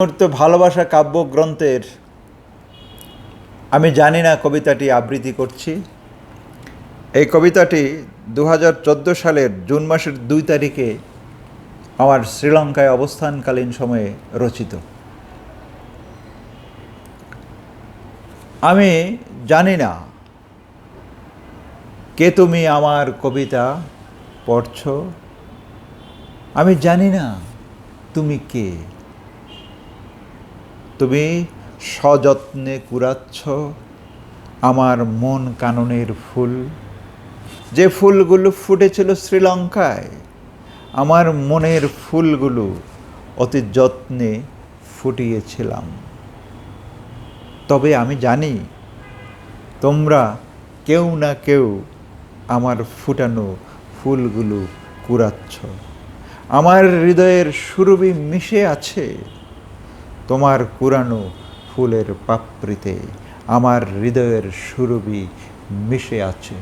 মুহূর্ত ভালোবাসা কাব্যগ্রন্থের আমি জানি না কবিতাটি আবৃত্তি করছি। এই কবিতাটি দু হাজার চোদ্দ সালের জুন মাসের দুই তারিখে আমার শ্রীলঙ্কায় অবস্থানকালীন সময়ে রচিত। আমি জানি না কে তুমি আমার কবিতা পড়ছ। আমি জানি না তুমি কে। তুমি সযত্নে কুড়াচ্ছ আমার মন কাননের ফুল। যে ফুলগুলো ফুটেছিল শ্রীলঙ্কায়, আমার মনের ফুলগুলো অতি যত্নে ফুটিয়েছিলাম। তবে আমি জানি, তোমরা কেউ না কেউ আমার ফুটানো ফুলগুলো কুড়াচ্ছ। আমার হৃদয়ের সুরভি মিশে আছে। তোমার কুরানো ফুলের পাপড়িতে আমার হৃদয়ের সুরবি মিশে আছে।